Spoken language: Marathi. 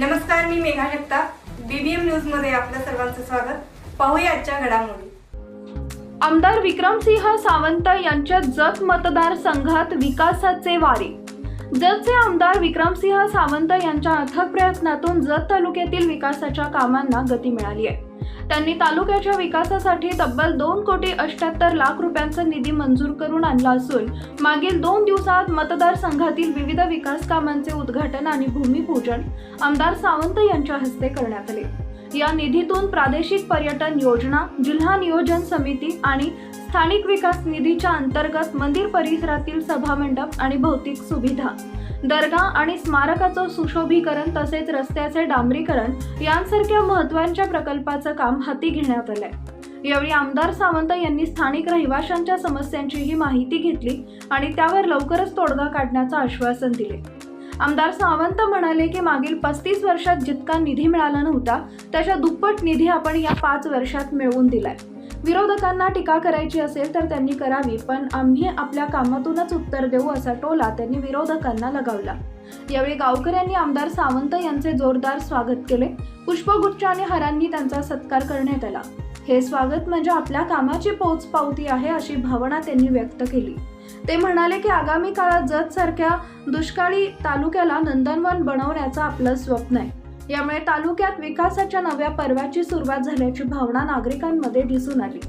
नमस्कार मी मेघा जगताप. बीबीएम न्यूजमध्ये आपलं सर्वांचं स्वागत. पाहूया आजच्या घडामोडी. आमदार विक्रमसिंह सावंत यांच्या जत मतदारसंघात विकासाचे वारे. जतचे आमदार विक्रमसिंह सावंत यांच्या अथक प्रयत्नातून जत तालुक्यातील विकासाच्या कामांना गती मिळाली आहे. त्यांनी तालुक्याच्या विकासासाठी तब्बल दोन कोटी अष्ट्याहत्तर लाख रुपयांचा निधी मंजूर करून आणला असून मागील दोन दिवसात मतदारसंघातील विविध विकास कामांचे उद्घाटन आणि भूमिपूजन आमदार सावंत यांच्या हस्ते करण्यात आले. या निधीतून प्रादेशिक पर्यटन योजना जिल्हा नियोजन समिती आणि स्थानिक विकास निधीच्या अंतर्गत मंदिर परिसरातील सभामंडप आणि भौतिक सुविधा दर्गा आणि स्मारकाचं सुशोभीकरण तसेच रस्त्याचे डांबरीकरण यांसारख्या महत्त्वाच्या प्रकल्पाचं काम हाती घेण्यात आलंय. यावेळी आमदार सावंत यांनी स्थानिक रहिवाशांच्या समस्यांचीही माहिती घेतली आणि त्यावर लवकरच तोडगा काढण्याचं आश्वासन दिले. आमदार सावंत म्हणाले की मागील पस्तीस वर्षात जितका निधी मिळाला नव्हता त्याच्या दुप्पट निधी आपण या पाच वर्षात मिळवून दिलाय. विरोधकांना टीका करायची असेल तर त्यांनी करावी पण आम्ही आपल्या कामातूनच उत्तर देऊ असा टोला त्यांनी विरोधकांना लगावला. यावेळी गावकऱ्यांनी आमदार सावंत यांचे जोरदार स्वागत केले. पुष्पगुच्छ आणि हरांनी त्यांचा सत्कार करण्यात आला. हे स्वागत म्हणजे आपल्या कामाची पोचपावती आहे अशी भावना त्यांनी व्यक्त केली. ते म्हणाले की आगामी काळात जत सारख्या दुष्काळी तालुक्याला नंदनवन बनवण्याचं आपलं स्वप्न आहे. यामुळे तालुक्यात विकासाच्या नव्या पर्वाची सुरुवात झाल्याची भावना नागरिकांमध्ये दिसून आली.